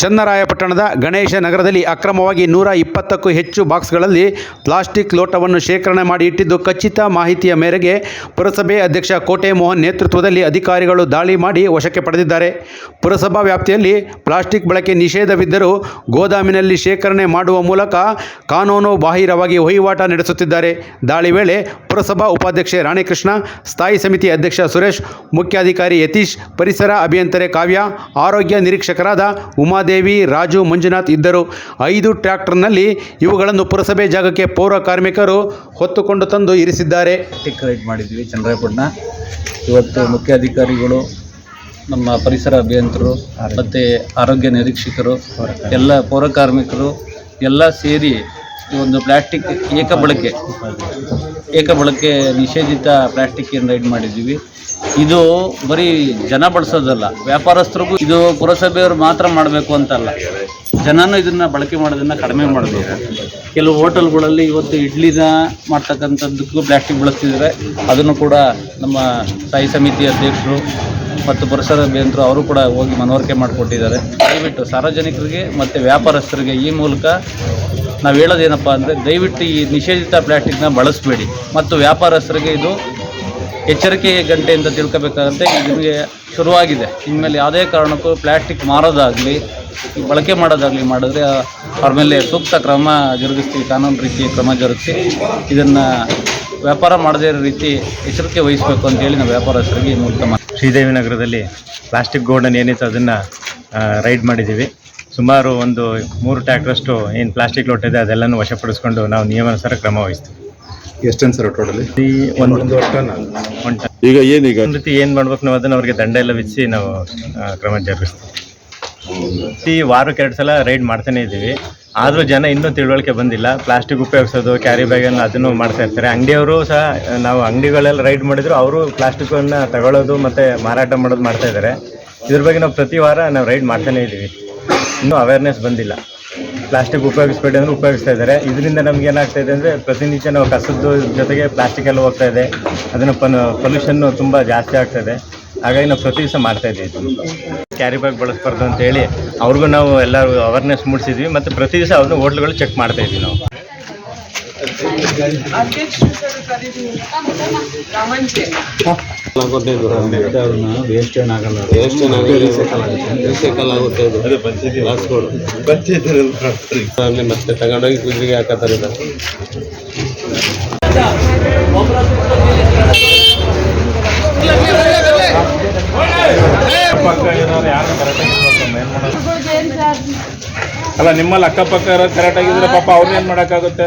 ಚನ್ನರಾಯಪಟ್ಟಣದ ಗಣೇಶ ನಗರದಲ್ಲಿ ಅಕ್ರಮವಾಗಿ ನೂರ ಇಪ್ಪತ್ತಕ್ಕೂ ಹೆಚ್ಚು ಬಾಕ್ಸ್ಗಳಲ್ಲಿ ಪ್ಲಾಸ್ಟಿಕ್ ಲೋಟವನ್ನು ಶೇಖರಣೆ ಮಾಡಿ ಇಟ್ಟಿದ್ದು ಖಚಿತ ಮಾಹಿತಿಯ ಮೇರೆಗೆ ಪುರಸಭೆ ಅಧ್ಯಕ್ಷ ಕೋಟೆ ಮೋಹನ್ ನೇತೃತ್ವದಲ್ಲಿ ಅಧಿಕಾರಿಗಳು ದಾಳಿ ಮಾಡಿ ವಶಕ್ಕೆ ಪಡೆದಿದ್ದಾರೆ. ಪುರಸಭಾ ವ್ಯಾಪ್ತಿಯಲ್ಲಿ ಪ್ಲಾಸ್ಟಿಕ್ ಬಳಕೆ ನಿಷೇಧವಿದ್ದರೂ ಗೋದಾಮಿನಲ್ಲಿ ಶೇಖರಣೆ ಮಾಡುವ ಮೂಲಕ ಕಾನೂನು ಬಾಹಿರವಾಗಿ ವಹಿವಾಟ ನಡೆಸುತ್ತಿದ್ದಾರೆ. ದಾಳಿ ವೇಳೆ ಪುರಸಭಾ ಉಪಾಧ್ಯಕ್ಷೆ ರಾಣಿಕೃಷ್ಣ, ಸ್ಥಾಯಿ ಸಮಿತಿ ಅಧ್ಯಕ್ಷ ಸುರೇಶ್, ಮುಖ್ಯಾಧಿಕಾರಿ ಯತೀಶ್, ಪರಿಸರ ಅಭಿಯಂತರೆ ಕಾವ್ಯ, ಆರೋಗ್ಯ ನಿರೀಕ್ಷಕರಾದ ಉಮಾದೇವಿ, ರಾಜು, ಮಂಜುನಾಥ್ ಇದ್ದರು. ಐದು ಟ್ರ್ಯಾಕ್ಟರ್ನಲ್ಲಿ ಇವುಗಳನ್ನು ಪುರಸಭೆ ಜಾಗಕ್ಕೆ ಪೌರ ಕಾರ್ಮಿಕರು ಹೊತ್ತುಕೊಂಡು ತಂದು ಇರಿಸಿದ್ದಾರೆ. ಟಿಕ್ ರೈಡ್ ಮಾಡಿದ್ವಿ ಚನ್ನರಾಯಪಟ್ಟಣ ಇವತ್ತು ಮುಖ್ಯ ಅಧಿಕಾರಿಗಳು, ನಮ್ಮ ಪರಿಸರ ಅಭಿಯಂತರು ಮತ್ತು ಆರೋಗ್ಯ ನಿರೀಕ್ಷಕರು, ಎಲ್ಲ ಪೌರ ಕಾರ್ಮಿಕರು, ಎಲ್ಲ ಸೇರಿ ಈ ಒಂದು ಪ್ಲಾಸ್ಟಿಕ್ ಏಕ ಬಳಕೆ ಏಕ ಬಳಕೆ ನಿಷೇಧಿತ ಪ್ಲಾಸ್ಟಿಕ್ ಏನು ರೈಡ್ ಮಾಡಿದ್ದೀವಿ. ಇದು ಬರೀ ಜನ ಬಳಸೋದಲ್ಲ, ವ್ಯಾಪಾರಸ್ಥರಿಗೂ ಇದು ಪುರಸಭೆಯವರು ಮಾತ್ರ ಮಾಡಬೇಕು ಅಂತಲ್ಲ. ಜನನೂ ಇದನ್ನು ಬಳಕೆ ಮಾಡೋದನ್ನು ಕಡಿಮೆ ಮಾಡಬೇಕು. ಕೆಲವು ಹೋಟೆಲ್ಗಳಲ್ಲಿ ಇವತ್ತು ಇಡ್ಲಿನ ಮಾಡ್ತಕ್ಕಂಥದ್ದಕ್ಕೂ ಪ್ಲಾಸ್ಟಿಕ್ ಬಳಸ್ತಿದ್ದಾರೆ. ಅದನ್ನು ಕೂಡ ನಮ್ಮ ಸ್ಥಾಯಿ ಸಮಿತಿ ಅಧ್ಯಕ್ಷರು ಮತ್ತು ಪರಿಸರ ಅಭಿಯಂತರು ಅವರು ಕೂಡ ಹೋಗಿ ಮನವರಿಕೆ ಮಾಡಿಕೊಟ್ಟಿದ್ದಾರೆ. ದಯವಿಟ್ಟು ಸಾರ್ವಜನಿಕರಿಗೆ ಮತ್ತು ವ್ಯಾಪಾರಸ್ಥರಿಗೆ ಈ ಮೂಲಕ ನಾವು ಹೇಳೋದೇನಪ್ಪ ಅಂದರೆ ದಯವಿಟ್ಟು ಈ ನಿಷೇಧಿತ ಪ್ಲಾಸ್ಟಿಕ್ನ ಬಳಸಬೇಡಿ. ಮತ್ತು ವ್ಯಾಪಾರಸ್ಥರಿಗೆ ಇದು ಎಚ್ಚರಿಕೆ ಗಂಟೆ ಅಂತ ತಿಳ್ಕೊಬೇಕಾಗತ್ತೆ. ನಿಮಗೆ ಶುರುವಾಗಿದೆ. ಇನ್ಮೇಲೆ ಯಾವುದೇ ಕಾರಣಕ್ಕೂ ಪ್ಲಾಸ್ಟಿಕ್ ಮಾರೋದಾಗಲಿ, ಬಳಕೆ ಮಾಡೋದಾಗಲಿ ಮಾಡಿದ್ರೆ ಅವ್ರ ಮೇಲೆ ಸೂಕ್ತ ಕ್ರಮ ಜರುಗಿಸ್ತೀವಿ, ಕಾನೂನು ರೀತಿ ಕ್ರಮ ಜರುಗಿಸಿ, ಇದನ್ನು ವ್ಯಾಪಾರ ಮಾಡದೇ ಇರೋ ರೀತಿ ಎಚ್ಚರಿಕೆ ವಹಿಸಬೇಕು ಅಂತೇಳಿ ನಾವು ವ್ಯಾಪಾರಸ್ಥರಿಗೆ ಮೂಲಕ ಶ್ರೀದೇವಿ ನಗರದಲ್ಲಿ ಪ್ಲಾಸ್ಟಿಕ್ ಗೋಡನ್ ಏನಿತ್ತು ಅದನ್ನು ರೈಡ್ ಮಾಡಿದ್ದೀವಿ. ಸುಮಾರು ಒಂದು ಮೂರು ಟ್ಯಾಕ್ರಷ್ಟು ಏನು ಪ್ಲಾಸ್ಟಿಕ್ ಲೋಟ ಇದೆ ಅದೆಲ್ಲನೂ ವಶಪಡಿಸ್ಕೊಂಡು ನಾವು ನಿಯಮಾನುಸಾರ ಕ್ರಮ ವಹಿಸ್ತೀವಿ. ಎಷ್ಟು ಸರ್ ಟೋಟಲಿ? ಈ ಒಂದು ಈಗ ಏನೀಗ ಒಂದು ರೀತಿ ಏನು ಮಾಡ್ಬೇಕು ನಾವು ಅದನ್ನು ಅವ್ರಿಗೆ ದಂಡ ಎಲ್ಲ ವಿಧಿಸಿ ನಾವು ಕ್ರಮ ಜರುಗಿಸ್ತೀವಿ. ಈ ವಾರಕ್ಕೆ ಎರಡು ಸಲ ರೈಡ್ ಮಾಡ್ತಾನೆ ಇದ್ದೀವಿ. ಆದರೂ ಜನ ಇನ್ನೂ ತಿಳುವಳಿಕೆ ಬಂದಿಲ್ಲ. ಪ್ಲಾಸ್ಟಿಕ್ ಉಪಯೋಗಿಸೋದು ಕ್ಯಾರಿ ಬ್ಯಾಗನ್ನು ಅದನ್ನು ಮಾಡ್ತಾ ಇರ್ತಾರೆ. ಅಂಗಡಿಯವರು ಸಹ ನಾವು ಅಂಗಡಿಗಳೆಲ್ಲ ರೈಡ್ ಮಾಡಿದ್ರು ಅವರು ಪ್ಲಾಸ್ಟಿಕ್ಕನ್ನು ತಗೊಳ್ಳೋದು ಮತ್ತು ಮಾರಾಟ ಮಾಡೋದು ಮಾಡ್ತಾ ಇದ್ದಾರೆ. ಇದ್ರ ಬಗ್ಗೆ ನಾವು ಪ್ರತಿ ವಾರ ನಾವು ರೈಡ್ ಮಾಡ್ತಾನೆ ಇದ್ದೀವಿ. ಇನ್ನೂ ಅವೇರ್ನೆಸ್ ಬಂದಿಲ್ಲ. ಪ್ಲಾಸ್ಟಿಕ್ ಉಪಯೋಗಿಸ್ಬೇಡಿ ಅಂದ್ರೆ ಉಪಯೋಗಿಸ್ತಾ ಇದ್ದಾರೆ. ಇದರಿಂದ ನಮ್ಗೆ ಏನಾಗ್ತಾ ಇದೆ ಅಂದರೆ ಪ್ರತಿನಿತ್ಯ ನಾವು ಕಸದ ಜೊತೆಗೆ ಪ್ಲಾಸ್ಟಿಕ್ ಎಲ್ಲ ಹೋಗ್ತಾ ಇದೆ. ಅದನ್ನು ಪನ್ ಪೊಲ್ಯೂಷನ್ನು ತುಂಬ ಜಾಸ್ತಿ ಆಗ್ತಾ ಇದೆ. ಹಾಗಾಗಿ ನಾವು ಪ್ರತಿ ದಿವಸ ಮಾಡ್ತಾ ಇದ್ದೀವಿ ಕ್ಯಾರಿ ಬ್ಯಾಗ್ ಬಳಸಬಾರ್ದು ಅಂತ ಹೇಳಿ ಅವ್ರಿಗೂ ನಾವು ಎಲ್ಲರೂ ಅವೇರ್ನೆಸ್ ಮೂಡಿಸಿದ್ವಿ ಮತ್ತು ಪ್ರತಿ ದಿವಸ ಅವ್ರನ್ನ ಹೋಟ್ಲುಗಳು ಚೆಕ್ ಮಾಡ್ತಾ ಇದ್ವಿ ನಾವು. ವೇಸ್ಟ್ ಏನಾಗಲ್ಲ ಇದು ಮತ್ತೆ ತಗೊಂಡೋಗಿ ಕುದುರೆಗೆ ಅಲ್ಲ, ನಿಮ್ಮಲ್ಲಿ ಅಕ್ಕಪಕ್ಕ ಕರೆಕ್ಟ್ ಆಗಿದ್ರೆ ಪಾಪ ಅವ್ರನ್ನ ಏನ್ ಮಾಡಕ್ಕಾಗುತ್ತೆ?